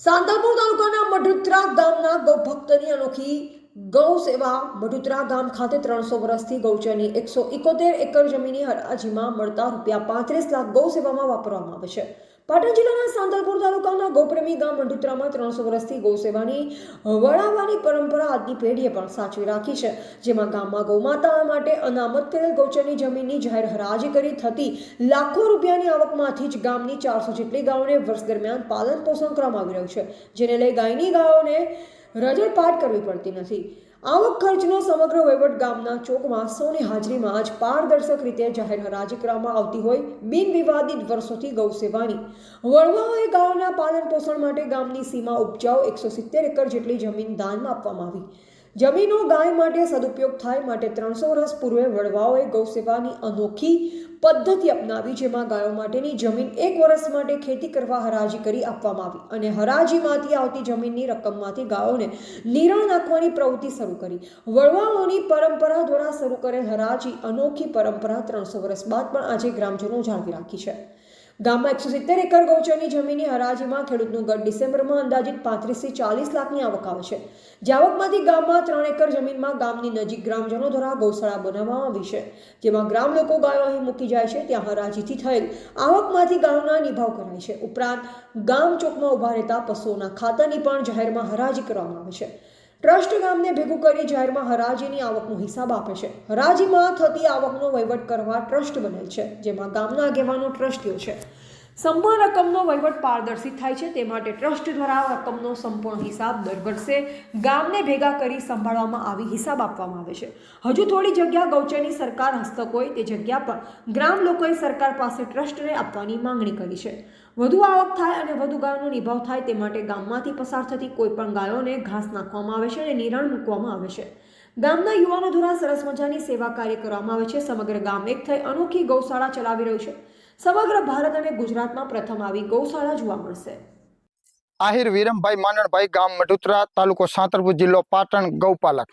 સાંતલપુર તાલુકાના મઢુત્રા ગામના ગૌભક્તની અનોખી ગૌ સેવા મઢુત્રા ગામ ખાતે ત્રણસો વર્ષથી ગૌચરની એકસો એકોતેર એકર જમીનની હરાજીમાં મળતા રૂપિયા પાંત્રીસ લાખ ગૌ સેવામાં વાપરવામાં આવે છે. પાટણ જિલ્લાના સાંતલપુર તાલુકાના ગોપ્રેમી ગામ મંડુત્રામાં ત્રણસો વર્ષથી ગૌ સેવાની વડાવવાની પરંપરા આજની પેઢીએ પણ સાચવી રાખી છે. જેમાં ગામમાં ગૌમાતા માટે અનામત કરેલ ગૌચરની જમીનની જાહેર હરાજી કરી થતી લાખો રૂપિયાની આવકમાંથી જ ગામની ચારસો જેટલી ગાયોને વર્ષ દરમિયાન પાલન પોષણ કરવામાં આવી રહ્યું છે. જેને લઈ ગાયની ગાયોને રજળપાટ કરવી પડતી નથી. આવક ખર્ચનો સમગ્ર વહીવટ ગામના ચોકમાં સૌની હાજરીમાં જ પારદર્શક રીતે જાહેર હરાજી કરવામાં આવતી હોય બિન વિવાદિત વર્ષોથી ગૌ સેવાની. વડવાઓએ ગાયોના પાલન પોષણ માટે ગામની સીમા ઉપજાઉ એકસો સિત્તેર એકર જેટલી જમીન દાનમાં આપવામાં આવી. જમીનો ગાય માટે સદુપયોગ થાય માટે ત્રણસો વર્ષ પૂર્વે વડવાઓએ ગૌસેવાની અનોખી પદ્ધતિ અપનાવી, જેમાં ગાયો માટેની જમીન એક વર્ષ માટે ખેતી કરવા હરાજી કરી આપવામાં આવી અને હરાજીમાંથી આવતી જમીનની રકમમાંથી ગાયોને નિરણ નાખવાની પ્રવૃત્તિ શરૂ કરી. વડવાઓની પરંપરા દ્વારા શરૂ કરેલ હરાજી અનોખી પરંપરા ત્રણસો વર્ષ બાદ પણ આજે ગ્રામજનો જાળવી રાખી છે. ગામમાં એકસો સિત્તેર એકર ગૌચરની જમીનની હરાજીમાં ખેડૂતનું ગત ડિસેમ્બરમાં અંદાજિત પાંત્રીસથી ચાલીસ લાખની આવક આવે છે. આવકમાંથી ગામમાં ત્રણ એકર જમીનમાં ગામની નજીક ગ્રામજનો દ્વારા ગૌશાળા બનાવવામાં આવી છે, જેમાં ગ્રામ લોકો ગાયો અહીં મૂકી જાય છે, ત્યાં હરાજીથી થયેલ આવકમાંથી ગાયોના નિભાવ કરાય છે. ઉપરાંત ગામ ચોકમાં ઊભા રહેતા પશુઓના ખાતાની પણ જાહેરમાં હરાજી કરવામાં આવે છે. ટ્રસ્ટ ગામને ભેગું કરી જાહેરમાં હરાજીની આવકનો હિસાબ આપે છે. હરાજીમાં થતી આવકનો વહીવટ કરવા ટ્રસ્ટ બનેલ છે, જેમાં ગામના આગેવાનો ટ્રસ્ટીઓ છે. સંપૂર્ણ રકમનો વહીવટ પારદર્શિત થાય છે, તે માટે ટ્રસ્ટ દ્વારા રકમનો સંપૂર્ણ હિસાબ દર વર્ષે ગામને ભેગા કરી સંભાળવામાં આવી હિસાબ આપવામાં આવે છે. હજુ થોડી જગ્યા ગૌચરની સરકાર હસ્તક હોય તે જગ્યા પર ગ્રામ લોકોએ સરકાર પાસે ટ્રસ્ટને આપવાની માંગણી કરી છે. વધુ આવક થાય અને વધુ ગાયોનો નિભાવ થાય તે માટે ગામમાંથી પસાર થતી કોઈપણ ગાયોને ઘાસ નાખવામાં આવે છે અને નિરણ મૂકવામાં આવે છે. ગામના યુવાનો દ્વારા સરસ મજાની સેવા કાર્ય કરવામાં આવે છે. સમગ્ર ગામ એક થઈ અનોખી ગૌશાળા ચલાવી રહ્યું છે. સમગ્ર ભારત અને ગુજરાતમાં પ્રથમ આવી ગૌશાળા જોવા મળશે. આહિર વિરમભાઈ માનણભાઈ ગામ મઢુતરા તાલુકો સાંતરપુર જિલ્લો પાટણ ગૌપાલક.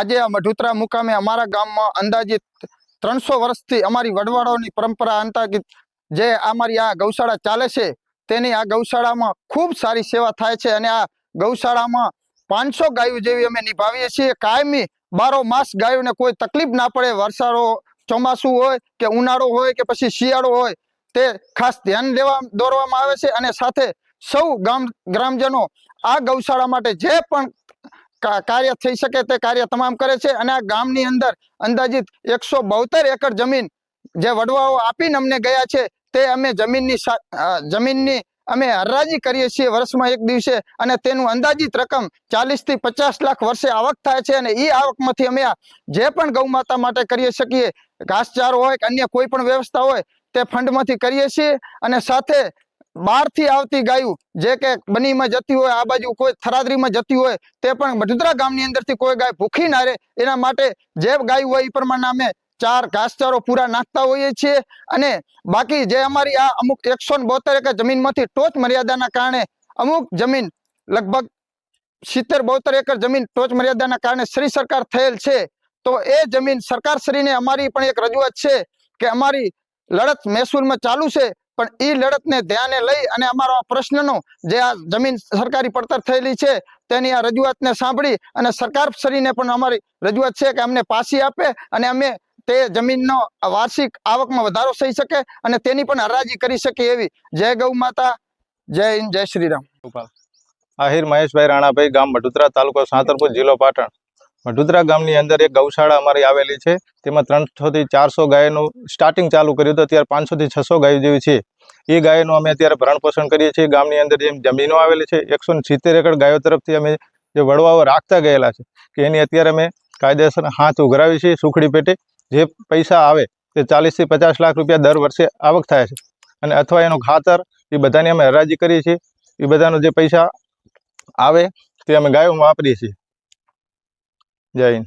આજે આ મઢુતરા મુકામે અમારા ગામમાં અંદાજિત ત્રણસો વર્ષથી અમારી વડવાળોની પરંપરા અંતર્ગત જે અમારી આ ગૌશાળા ચાલે છે, તેની આ ગૌશાળામાં ખૂબ સારી સેવા થાય છે અને આ ગૌશાળામાં પાંચસો ગાયો જેવી અમે નિભાવીએ છીએ. કાયમી બારો માસ ગાયોને કોઈ તકલીફ ના પડે, વરસાદો ચોમાસું હોય કે ઉનાળો હોય કે પછી શિયાળો હોય, તે ખાસ ધ્યાન દેવા દોરવામાં આવે છે અને સાથે સૌ ગામ ગ્રામજનો આ ગૌશાળા માટે જે પણ કાર્ય થઈ શકે તે કાર્ય તમામ કરે છે અને આ ગામની અંદર અંદાજિત એકસો એકર જમીન જે વડવાઓ આપીને અમને ગયા છે તે અમે જમીનની જમીનની અમે હરાજી કરીએ છીએ વર્ષમાં એક દિવસે અને તેનું અંદાજિત રકમ ચાલીસથી પચાસ લાખ વર્ષે આવક થાય છે અને એ આવકમાંથી અમે જે પણ ગૌ માતા માટે કરી શકીએ, ઘાસચારો હોય કે અન્ય કોઈ પણ વ્યવસ્થા હોય, તે ફંડમાંથી કરીએ છીએ અને સાથે બહારથી આવતી ગાયું, જે કે બનીમાં જતી હોય, આ બાજુ કોઈ થરાદરીમાં જતી હોય, તે પણ મઢુદરા ગામની અંદરથી કોઈ ગાય ભૂખી ના રહે, એના માટે જે ગાયું હોય એ પ્રમાણે અમે ચાર ઘાસચારો પૂરા નાખતા હોઈએ છીએ અને બાકી જે અમારી આ અમુક એકસો બોતેર એકર જમીનમાંથી ટોચ મર્યાદાના કારણે અમુક જમીન લગભગ સિત્તેર બોતેર એકર જમીન ટોચ મર્યાદાના કારણે શ્રી સરકાર થયેલ છે, તો એ જમીન સરકાર શ્રીને અમારી પણ એક રજૂઆત છે કે અમારી લડત મહેસૂલમાં ચાલુ છે, પણ એ લડતને ધ્યાને લઈ અને અમારો આ પ્રશ્નનો જે આ જમીન સરકારી પડતર થયેલી છે, તેની આ રજૂઆતને સાંભળી અને સરકાર શ્રીને પણ અમારી રજૂઆત છે કે અમને પાછી આપે અને અમે તે જમીનનો વાર્ષિક આવકમાં વધારો થઈ શકે અને તેની પણ હરાજી કરી શકે એવી. જય ગૌ માતા, જય હિન્દ, જય શ્રી રામ આહિર મહેશભાઈ રાણાભાઈ ગામ મઢુતરા તાલુકો સાંતરપુર જિલ્લો પાટણ. મઢુતરા ગામની અંદર એક ગૌશાળા અમારી આવેલી છે. તેમાં ત્રણસોથી ચારસો ગાયનું સ્ટાર્ટિંગ ચાલુ કર્યું હતું. અત્યારે પાંચસોથી છસો ગાયો જેવી છે. એ ગાયનું અમે અત્યારે ભરણ પોષણ કરીએ છીએ. ગામની અંદર જેમ જમીનો આવેલી છે, એકસો સિત્તેર એકર ગાયો તરફથી અમે જે વડવાઓ રાખતા ગયેલા છે કે એની અત્યારે અમે કાયદેસર હાથ ઉઘરાવી છીએ સુખડી પેટે જે પૈસા આવે તે ચાલીસથી પચાસ લાખ રૂપિયા દર વર્ષે આવક થાય છે. અને અથવા એનું ખાતર એ બધાની અમે હરાજી કરીએ છીએ. એ બધાનો જે પૈસા આવે તે અમે ગાયોમાં વાપરીએ છીએ. જય હિન્દ.